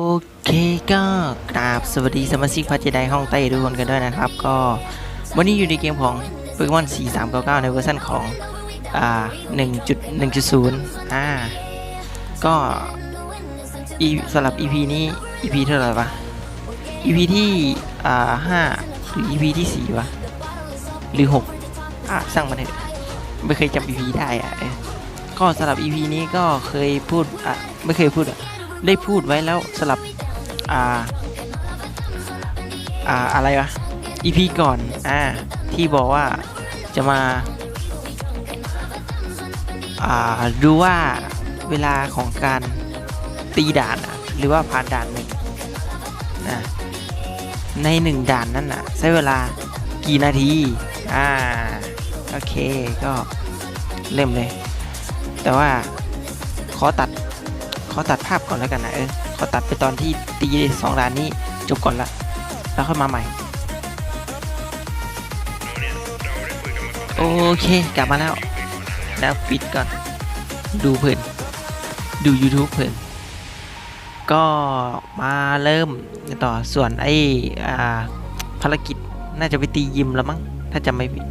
โอเคก็กราบสวัสดีสมาชิกพัฒน์ไดห้องใต้ทุกคนกันด้วยนะครับ ก็วันนี้อยู่ในเกมของ p o k e m o n 4399 ในเวอร์ชันของ อ่า 1.1.0 อ่า ก็อีสำหรับ EP นี้ EP เท่าไหร่วะ EP ที่ อ่า 5 หรือ EP ที่ 4 วะ หรือ 6 อะ สร้างมันเถอะไม่เคยจำ EP ได้อะก็สำหรับ EP นี้ก็เคยพูด อะ ไม่เคยพูดอะ ได้พูดไว้แล้วสลับ อ่า อ่า อะไรวะ EP ก่อน อ่า ที่บอกว่าจะมา อ่า ดูว่าเวลาของการตีด่านอะหรือว่าผ่านด่านหนึ่งนะในหนึ่งด่านนั้นน่ะใช้เวลากี่นาที อ่า โอเค ก็เริ่มเลย แต่ว่าขอตัด อตัดภาพก่อนแล้วกันนะเออขอตัดไปตอนที่ตีสองด่านนี้จบก่อนละ แล้วค่อยมาใหม่ โอเคกลับมาแล้วแล้วปิดก่อน ดูเพื่อนดู YouTube เพื่อนก็มาเริ่มต่อส่วนไอ้อภารกิจน่าจะไปตียิมแล้วมั้งถ้าจำไม่ผิด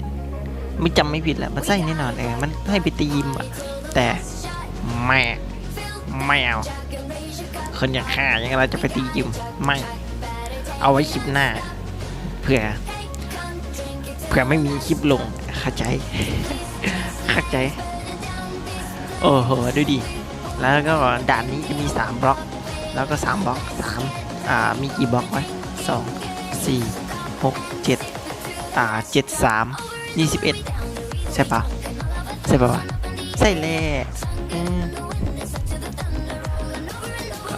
ไม่จำไม่ผิดแหละมันใช่แน่นอนเออมันให้ไปตียิมอะแต่แม่ ไม่เอา คนอย่างข้ายังไงเราจะไปตียิมไม่ เอาไว้คลิปหน้า เผื่อ เผื่อไม่มีคลิปลงเข้าใจเข้าใจ โอ้โหดูดิ แล้วก็ด่านนี้จะมี3บล็อก แล้วก็3บล็อก3อ่า มีกี่บล็อกไว้สองสี่หกเจ็ดอ่าเจ็ดสามยี่สิบเอ็ดใช่ปะใช่ปะวะใช่แล้ว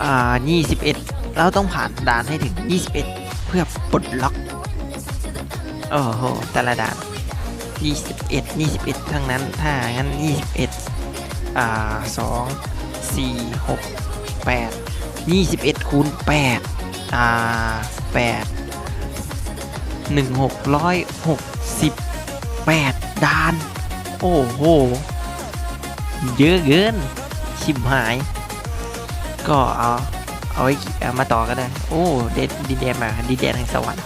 21 เราต้องผ่านด่านให้ถึง 21 เพื่อปลดล็อก โอ้โห แต่ละด่าน 21 21 ทั้งนั้น ถ้างั้น 21 อ่า 2 4 6 8 21คูณ8อ่า 8 1668ด่าน โอ้โห เยอะเกิน ชิบหาย ก็เอาเอาไว้เอามาต่อก็ได้ โอ้เดดดินแดนมาดินแดนแห่งสวรรค์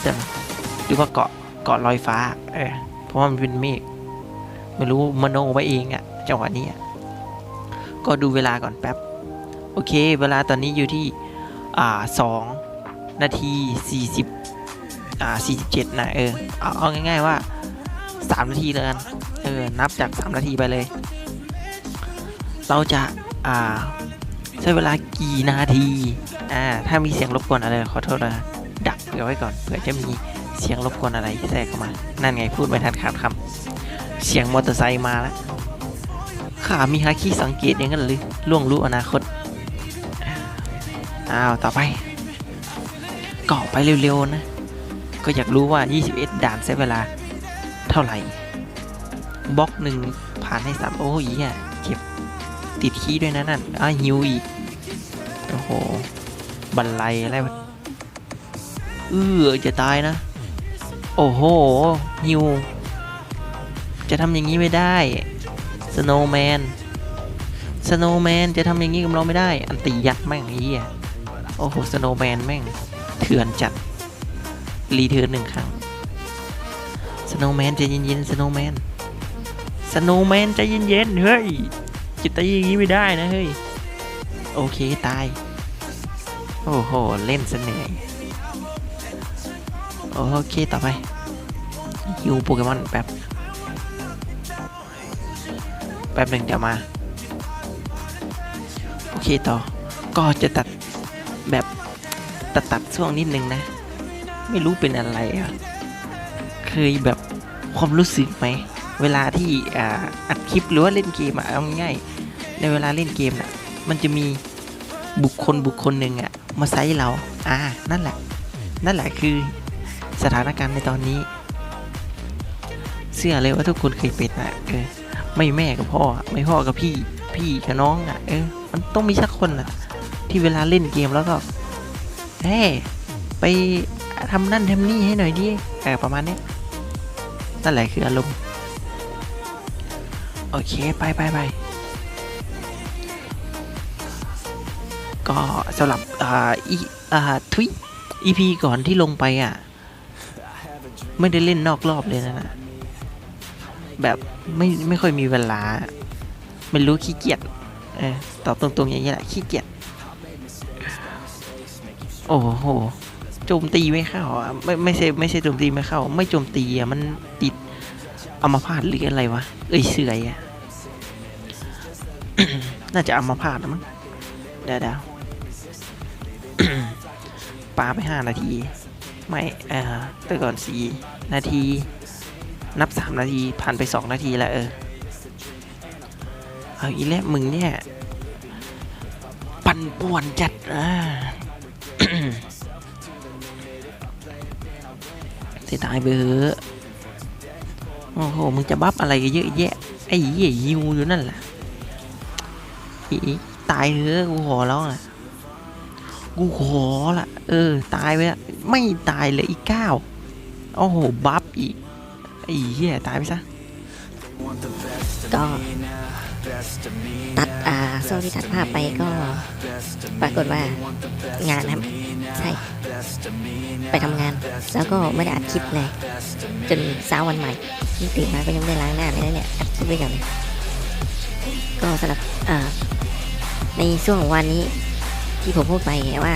ใช่ไหมหรือว่าเกาะเกาะลอยฟ้า เออเพราะว่ามันเป็นเมฆไม่รู้มโนไว้เองอะจังหวะนี้อะก็ดูเวลาก่อนแป๊บ โอเค เวลาตอนนี้อยู่ที่อ่าสองนาทีสี่สิบอ่าสี่สิบเจ็ดนะเออเอาเอาง่ายๆว่าสามนาทีเลยกันเออนับจากสามนาทีไปเลย เราจะอ่า ใช้เวลากี่นาที อ่า ถ้ามีเสียงรบกวนอะไรขอโทษนะดักเอาไว้ก่อนเผื่อจะมีเสียงรบกวนอะไรแทรกเข้ามา นั่นไงพูดไม่ทันขาดคำเสียงมอเตอร์ไซค์มาแล้วข้ามีฮาคิสังเกตอย่างนั้นหรือล่วงรู้อนาคต อ้าว ต่อไปเกาะไปเร็วๆนะ ก็อยากรู้ว่า 21 ด่านใช้เวลาเท่าไหร่บล็อกหนึ่งผ่านให้สามโอ้ยอะ ติดขี้ด้วยนะนั่นอ้าหิวอีก โอ้โห บันไลอะไรเออจะตายนะ โอ้โหหิว จะทำอย่างนี้ไม่ได้สโนว์แมนสโนว์แมนจะทำอย่างนี้กับเราไม่ได้ อันตียัดแม่งไอ้เหี้ยโอ้โหสโนว์แมนแม่งเถื่อนจัด รีเทิร์นหนึ่งครั้งสโนว์แมนใจเย็นๆสโนว์แมนสโนว์แมนใจเย็นๆเฮ้ย จะตีอย่างนี้ไม่ได้นะเฮ้ย โอเคตาย โอ้โห เล่นเสเหน่อยโอเคต่อไปฮิวโปเกมอนแป๊บ แป๊บหนึ่งเดี๋ยวมา โอเคต่อ ก็จะตัดแบบตัดตัดช่วงนิดนึงนะ ไม่รู้เป็นอะไรอะ เคยแบบความรู้สึกไหม เวลาที่อ,อัดคลิปหรือว่าเล่นเกมอะเอาง่าย ในเวลาเล่นเกมน่ะมันจะมีบุคคลบุคคลหนึ่งอะมาไซส์เรา อ่า นั่นแหละ นั่นแหละคือสถานการณ์ในตอนนี้เชื่อเลยว่าทุกคนเคยเป็นอะเออ ไม่แม่กับพ่อ ไม่พ่อกับพี่ พี่กับน้องอะเออ มันต้องมีสักคนอะที่เวลาเล่นเกมแล้วก็ เฮ้ไปทำนั่นทำนี่ให้หน่อยดิเออประมาณนี้ นั่นแหละคืออารมณ์ โอเค ไปไปไป ก็สำหรับอ่าอีอ่าทวิอีพีก่อนที่ลงไปอะ ไม่ได้เล่นนอกรอบเลยนะนะแบบไม่ไม่ค่อยมีเวลา ไม่รู้ขี้เกียจเออตอบตรงๆอย่างนี้แหละขี้เกียจโอ้โหโจมตีไม่เข้าไม่ไม่ใช่ไม่ใช่โจมตีไม่เข้า ไม่โจมตีอะมันติดอัมพาตหรืออะไรวะเอ้ยเสื่อยอะน่าจะอัมพาตนะมั้งเดี๋ยวเดี๋ยว ปาไปห้านาที ไม่เออแต่ก่อนสี่นาที นับสามนาที ผ่านไปสองนาทีแล้วเออ เอาอีแล้วมึงเนี่ย ปั่นป่วนจัดอ่าเสียดายไปเถอะโอ้โห มึงจะบัฟอะไรเยอะแยะ ไอ้เหี้ยยิวอยู่นั่นแหละอีตายเถอะกูขอแล้วนะ กูขอละเออ ตายไปละไม่ตายเลยอีกเก้าโอ้โห บัฟอีกไอ้เหี้ย ตายไปซะ ก็ตัดอ่าโซ่ที่ตัดภาพไปก็ ปรากฏว่างานนะครับใช่ ไปทำงาน แล้วก็ไม่ได้อัดคลิปเลย จนเช้าวันใหม่นี่ตื่นมาก็ยังไม่ได้ล้างหน้าเลยนะเนี่ย อัดคลิปไว้ก่อนเลยก็สำหรับอ่าในช่วงของวันนี้ ที่ผมพูดไปว่า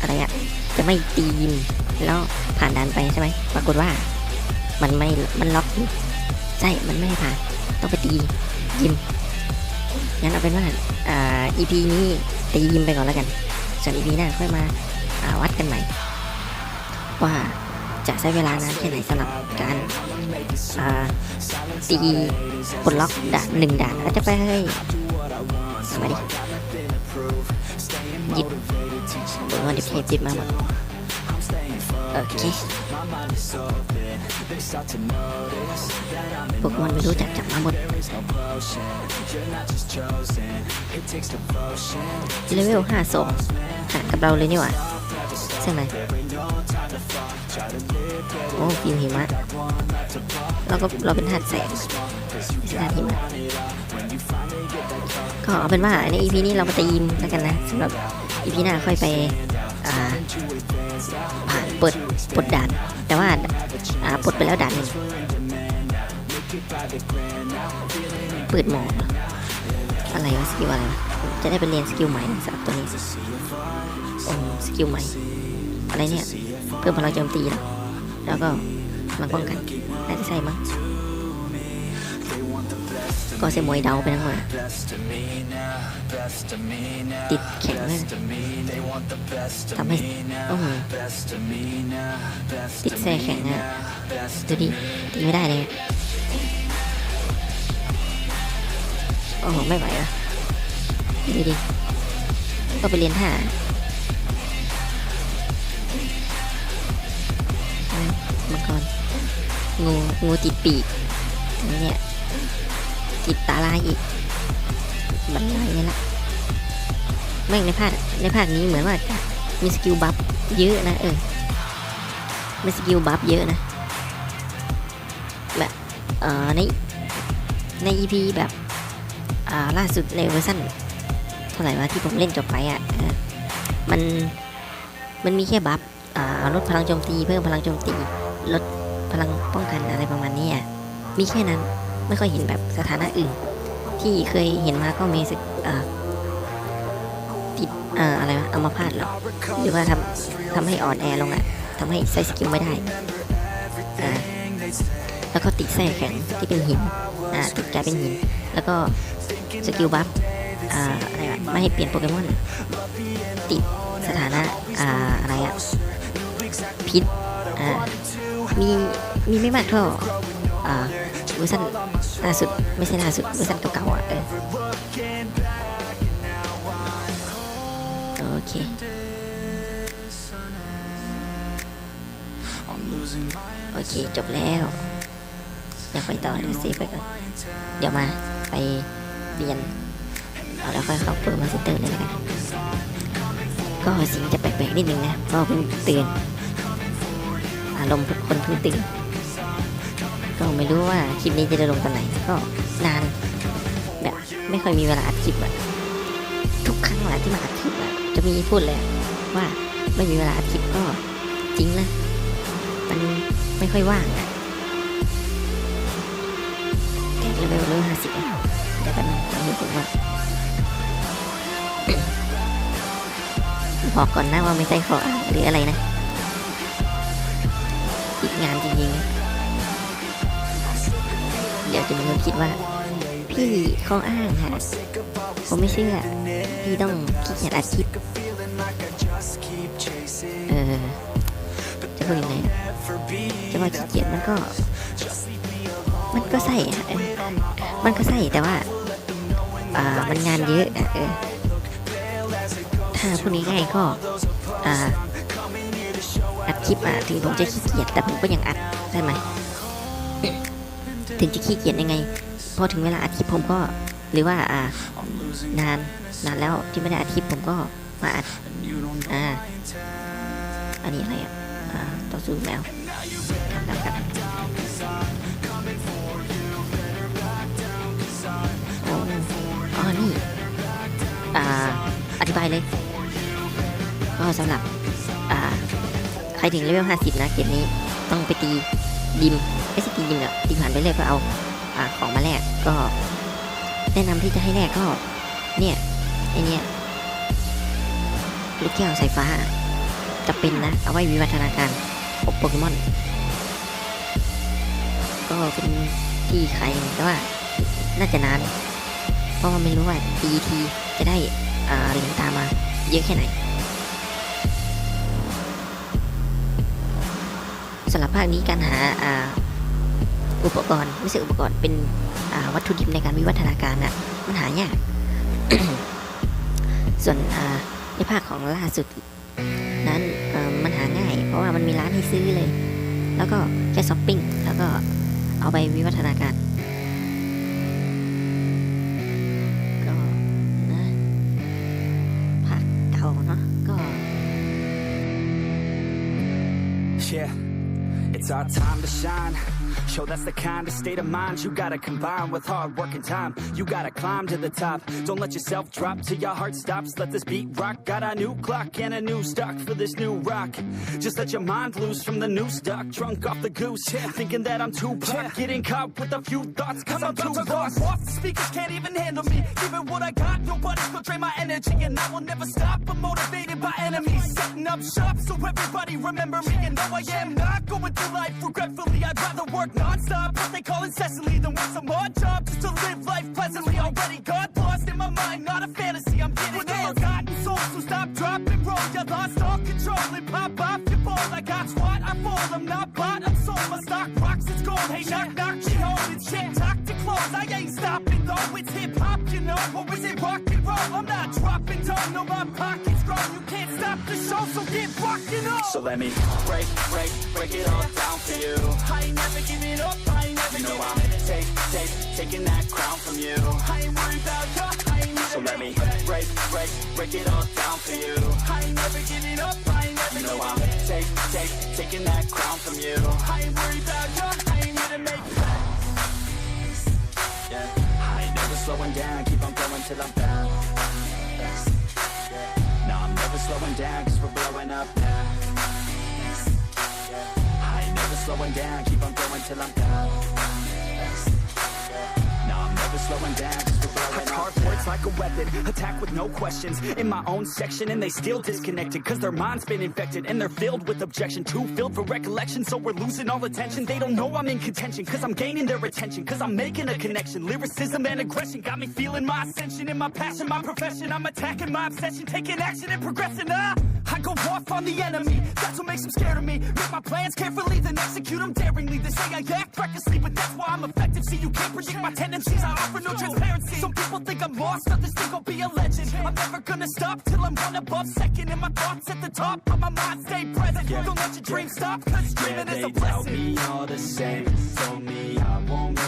อะไรอะจะไม่ตียิมแล้วผ่านด่านไปใช่ไหมปรากฏว่ามันไม่มันล็อกใช่ มันไม่ให้ผ่าน ต้องไปตียิมงั้นเอาเป็นว่าอ่า EP นี้ตียิมไปก่อนแล้วกัน ส่วน EP หน้าค่อยมาาวัดกันใหม่ ว่าจะใช้เวลานานแค่ไหนสำหรับการาตีปลดล็อกด่านหนึ่งด่านแล้วจะไปเฮ้ยมาดิ ยิบเดี๋ยวมันเดี๋ยวพจหยิบมาหมดโอเคพวกมันไม่รู้จักจับมาหมดเลเวลห้าสองห่างกับเราเลยนี่หว่าใช่ไหมโอ้ฟิวหิมะเราก็เราเป็นธาตุแสงธาตุหิมะก็เอาเป็นว่าใน EP นี้เรามาตีมแล้วกันนะสำหรับ EP หน้าค่อยไปผ่านเปิดปลดด่าน แต่ว่าปลดไปแล้วด่านหนึ่งเปิดหมอกออะไรวะสกิลอะไรวะจะได้ไปเรียนสกิลใหม่สำหรับตัวนี้โอ้สกิลใหม่ อะไรเนี่ย เพิ่มพลังโจมตีแล้วแล้วก็พลังป้องกันน่าจะใช่มั้ง ก็เซมวยเดาไปทั้งหมดติดแข็งเลยทำให้โอ้โหติดแส่แข็งอะดูดิตีไม่ได้เลยอะโอ้โหไม่ไหวอะดูดิก็ไปเรียนท่ามังกรงูงูติดปีกนี่เนี่ย ติดตาลายอีก บันไดเนี่ยละแม่งในภาคในภาคนี้เหมือนว่าจะมีสกิลบัฟเยอะนะเออมีสกิลบัฟเยอะนะแบบเอ่อในใน EP แบบอ่าล่าสุดในเวอร์ชันเท่าไหร่วะที่ผมเล่นจบไปอะมันมันมีแค่บัฟอ่าลดพลังโจมตีเพิ่มพลังโจมตีลดพลังป้องกันอะไรประมาณนี้อะมีแค่นั้น ไม่ค่อยเห็นแบบสถานะอื่น ที่เคยเห็นมาก็มีสึกติดออะไรวะอัมพาตหรอ หรือว่าทำทำให้อ่อนแอลงอะทำให้ใช้สกิลไม่ได้ แล้วก็ติดแส้แข็งที่เป็นหินติดกลายเป็นหิน แล้วก็สกิลบัฟออะไรวะไม่ให้เปลี่ยนโปเกมอน ติดสถานะอ่าอะไรอะพิษมีมีไม่มากเท่าอ่าเวอร์ชัน ล่าสุดไม่ใช่ล่าสุดเวอร์ชันเก่าๆอะเออโอเค โอเค จบแล้ว อยากไปต่อเดี๋ยวซฟไปก่อน เดี๋ยวมาไปเรียนเอาแล้วค่อยเข้าเปิดมาสเตอร์เลยแล้วกันก็สิ่งจะแปลกๆนิดนึงนะเพราะเพิ่งตื่นอารมณ์คนเพิ่งตื่น ก็ไม่รู้ว่าคลิปนี้จะได้ลงตอนไหนก็นานแบบไม่ค่อยมีเวลาอัดคลิปอะทุกครั้งแหละที่มาอัดคลิปอะจะมีพูดเลยว่าไม่มีเวลาอัดคลิปก็จริงนะมันไม่ค่อยว่างอะแค่เลเวลเลเวลห้าสิบเดี๋ยวกันงเราดูก่อนว่าบอกก่อนนะว่าไม่ใช่ขออ้างหรืออะไรนะ ๆเดี๋ยวจะมีคนคิดว่า พี่ข้ออ้างค่ะ ผมไม่เชื่อ พี่ต้องขี้เกียจอัดคลิปเออจะพูดยังไงจะว่าขี้เกียจมันก็ มันก็ใส่อะมันก็ใส่แต่ว่าอ่ามันงานเยอะอะเออถ้าพูดง่ายๆก็อ่าอัดคลิปอะถึงผมจะขี้เกียจแต่ผมก็ยังอัดใช่ไหม ถึงจะขี้เกียจยังไงพอถึงเวลาอัดคลิปผมก็หรือว่าอ่านานนานแล้วที่ไม่ได้อัดคลิปผมก็มาอัดอ่าอันนี้อะไรอะอ่าต่อสู้แมวทำตามกันโอ้อ๋อนี่อ่าอธิบายเลยก็สำหรับอ่าใครถึงเลเวล50 นะเกมนี้ต้องไปตีดิม ไม่ใช่ตีดิมหรอกตีผ่านไปเลยเพื่อเอาอของมาแลกก็ แนะนำที่จะให้แลกก็ เนี่ยไอเนี่ยลูกแก้วสายฟ้าจะเป็นนะ เอาไว้วิวัฒนาการของโปเกมอน ก็เป็นที่ขายแต่ว่าน่าจะนาน เพราะว่าไม่รู้ว่าตีทีจะได้อ่าเหรียญตามมาเยอะแค่ไหนสำหรับภาคนี้การหา อุปกรณ์ไม่ใช่อุปกรณ์เป็นวัตถุดิบในการวิวัฒนาการน่ะมันหายาก ส่วนในภาคของล่าสุดนั้นมันหาง่าย เพราะว่ามันมีร้านให้ซื้อเลย แล้วก็แค่ช้อปปิ้งแล้วก็เอาไปวิวัฒนาการก็นะภาคเก่าเนาะก็ Yeah, it's our time to shine. Show that's the kind of state of mind you gotta combine with hard work and time. You gotta climb to the top. Don't let yourself drop till your heart stops. Let this beat rock. Got a new clock and a new stock for this new rock. Just let your mind loose from the new stock. Drunk off the goose, yeah. thinking that I'm too pop. Getting caught with a few thoughts, cause I'm, too lost. The speakers can't even handle me. Giving what I got, nobody's gonna drain my energy. And I will never stop. I'm motivated by enemies. Setting up shop so everybody remember me. And though I am not going through life regretfully, I'd rather work non-stop. What they call incessantly than work some odd job just to live life pleasantly. Already got lost in my mind, not a fantasy. I'm getting there. Forgotten souls, so stop, drop, and roll. You lost all control and pop off your ball. I got squat, I fall. I'm not bought, I'm sold. My stock rocks, it's gold. Hey, knock, knock, she home. It's shit, talk to close. I ain't stopping though. It's hip hop, you know. Or is it rock and roll? I'm not dropping No, my pocket's grown. You can't stop the show, so get up. So let me break, break, break it all down for you. I ain't never giving up. I ain't never you know I'm take, take, taking that crown from you. I ain't worried about you. I ain't never so let me break, break, break it all down for you. I ain't never giving up. I ain't never you know I'm take, take, taking that crown from you. I ain't worried about you. I ain't to make yeah. I ain't never slowing down, keep on going till I'm down. Down, cause we're blowing up now. I ain't never slowing down, keep on going till I'm down. Never slowing down, cause like a weapon, attack with no questions. In my own section and they still disconnected Cause their mind's been infected and they're filled with objection. Too filled for recollection, so we're losing all attention. They don't know I'm in contention, cause I'm gaining their attention Cause I'm making a connection, lyricism and aggression Got me feeling my ascension. In my passion, my profession I'm attacking my obsession, taking action and progressing ah! I go off on the enemy, that's what makes them scared of me. Make my plans carefully, then execute them daringly. They say I act recklessly, but that's why I'm effective See, you can't predict my tendencies, I offer no transparency. Some people think I'm lost, others think I'll be a legend. I'm never gonna stop till I'm one above second And my thoughts at the top, but my mind. Stay present. Don't let your dreams stop, cause dreaming is a blessing. me all the same, told me I won't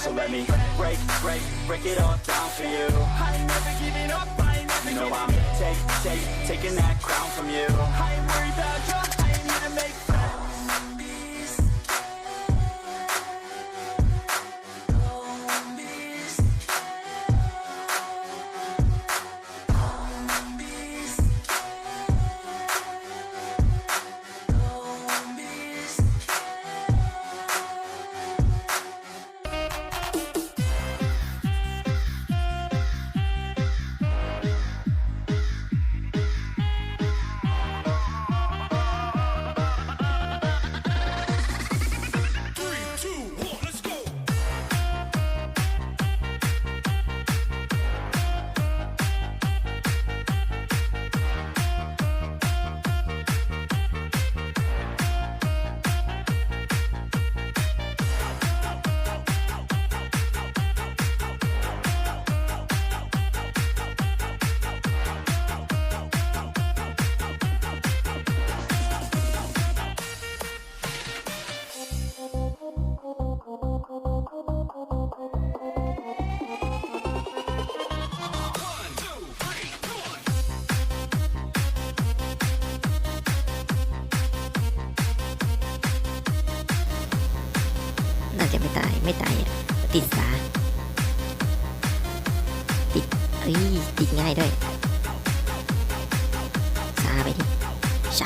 So let me break, break, break it all down for you. I ain't never giving up. I ain't never you know I'm take, take, taking that crown from you. I ain't worried about you.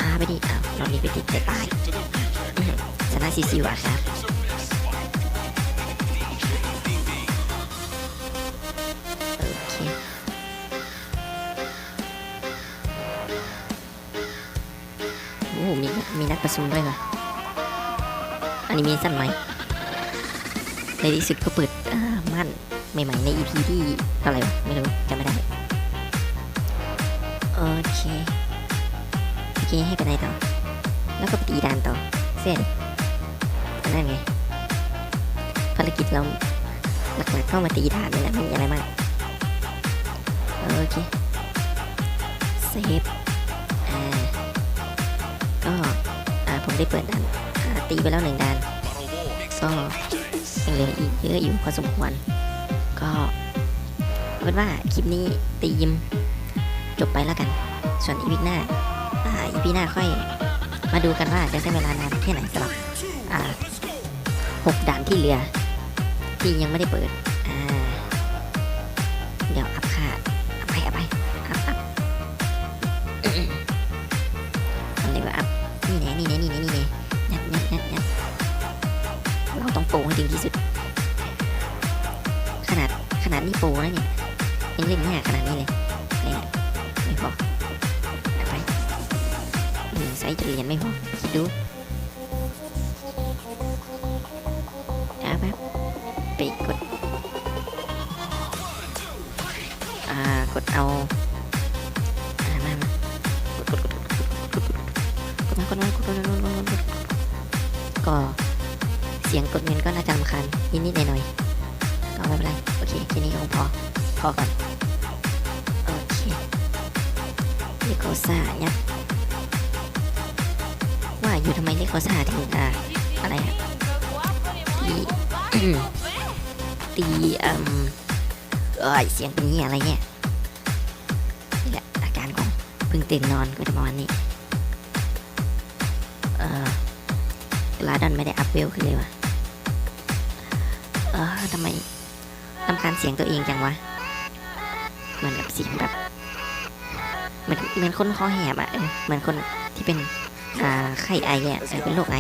ช้าไปดิอ้าวเรานี้ไปติดจะตายชนะซิซิวอะครับโอเคโอ้โหมีมีนัดประชุมด้วยว่ะอันนี้มีสั้นไหมในที่สุดก็เปิดอ่ามั่นใหม่ๆใน EP ที่เท่าไหร่ไม่รู้จำไม่ได้ โอเค ให้ไปไหนต่อ แล้วก็ไปตีดานต่อ เส้นนั่นไงภารกิจเราหลักๆก็มาตีดานนี่แหละไม่มีอะไรมากโอเคเซฟอ่าก็อ่าผมได้เปิดด่านตีไปแล้วหนึ่งด่านก็ยังเหลืออีกเยอะอยู่พอสมควรก็เป็นว่าคลิปนี้ตีมจบไปแล้วกัน ส่วนอีพีหน้า อ่าอีพีหน้าค่อย มาดูกันว่าจะใช้เวลานานแค่ไหนสำหรับอ่าหกด่านที่เหลือ ที่ยังไม่ได้เปิดอ่าเดี๋ยวอัพค่าอัพไปอัพไปอัพอัพอะไรวะอัพนี่แน่นี่แน่นี่แน่นี่แน่ยัดยัดยัดยัดเราต้องโปรให้ถึงที่สุด ขนาดขนาดนี้โปรแล้วเนี่ยยังเล่นยากขนาดนี้เลย ซส์จะเรียนไม่พอคิดดูนะแบบไปกด อ่ากดเอามามากดกดกดกดกดมากดมากดมากดมากดก็เสียงกดเงินก็น่าจะรำคาญนิดๆหน่อยๆก็ไม่เป็นไรโอเคแค่นี้ก็พอพอก่อนโอเคนี่โกซ่าเนี่ย ว่าอยู่ทำไมเลโกซ่าถึงอ่าอะไรอะตีตีอ่มเอ้ยเสียงเป็นเงี้ยอะไรเนี่ยนี่แหละอาการของเพิ่งตื่นนอนก็จะประมาณนี้เอ่อลาดอนไม่ได้อัพเวลขึ้นเลยวะเออทำไมทำการเสียงตัวเองจังวะเหมือนกับเสียงแบบเหมือนเหมือนคนคอแหบอะเหมือนคนที่เป็น อ่าไข้ไออะเออเป็นโรคไอ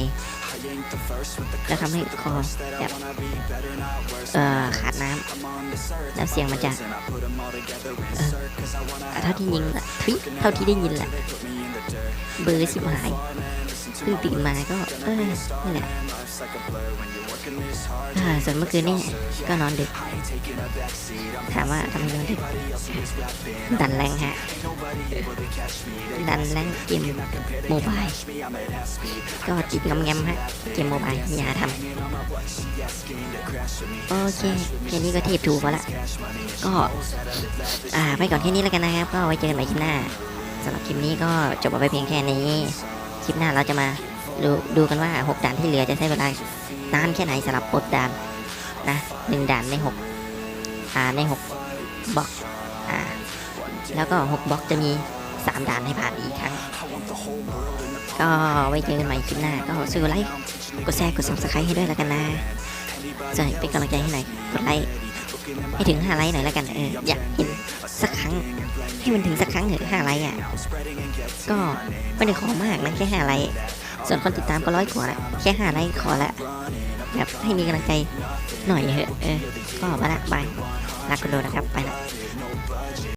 แล้วทำให้คอแบบเอ่อขาดน้ำแล้วเสียงมันจะเออเท่าที่ยิงละทุยเท่าที่ได้ยินแหละเบอร์สิบหายเพิ่งตื่นมาก็เออนี่แหละส่วนเมื่อคืนนี่ก็นอนดึก ถามว่าทำไมนอนดึก ดันแรงฮะ ดันแรงเกมโมบายก็จิบงำแงมฮะเกมโมบายอย่าทำโอเคแค่นี้ก็เทพถูกพอละก็อ่าไปก่อนแค่นี้แล้วกันนะครับ ก็ไว้เจอกันใหม่คลิปหน้าสำหรับคลิปนี้ก็จบเอาไปเพียงแค่นี้ คลิปหน้าเราจะมาดูดูกันว่า 6ด่านที่เหลือจะใช้เวลานานแค่ไหนสำหรับปดด่านนะหนึ่งด่านใน6อ่าใน6บล็อกอ่าแล้วก็6บล็อกจะมี 3ด่านให้ผ่านอีกครั้ง ก็ไว้เจอกันใหม่คลิปหน้า ก็ซื้อไลค์กดแชร์กด subscribe ให้ด้วยแล้วกันนะจะเป็นกำลังใจให้หน่อยกดไลค์ให้ถึง5ไลค์หน่อยแล้วกันเอออยากเห็นสักครั้ง ให้มันถึงสักครั้งเถอะ5ไลค์อะก็ไม่ได้ขอมากนะแค่5ไลค์ส่วนคนติดตามก็ร้อยกว่าละแค่5ไลค์ขอละแบบให้มีกำลังใจหน่อยเถอะเออก็มาละบายรักคุณโดนะครับไปละ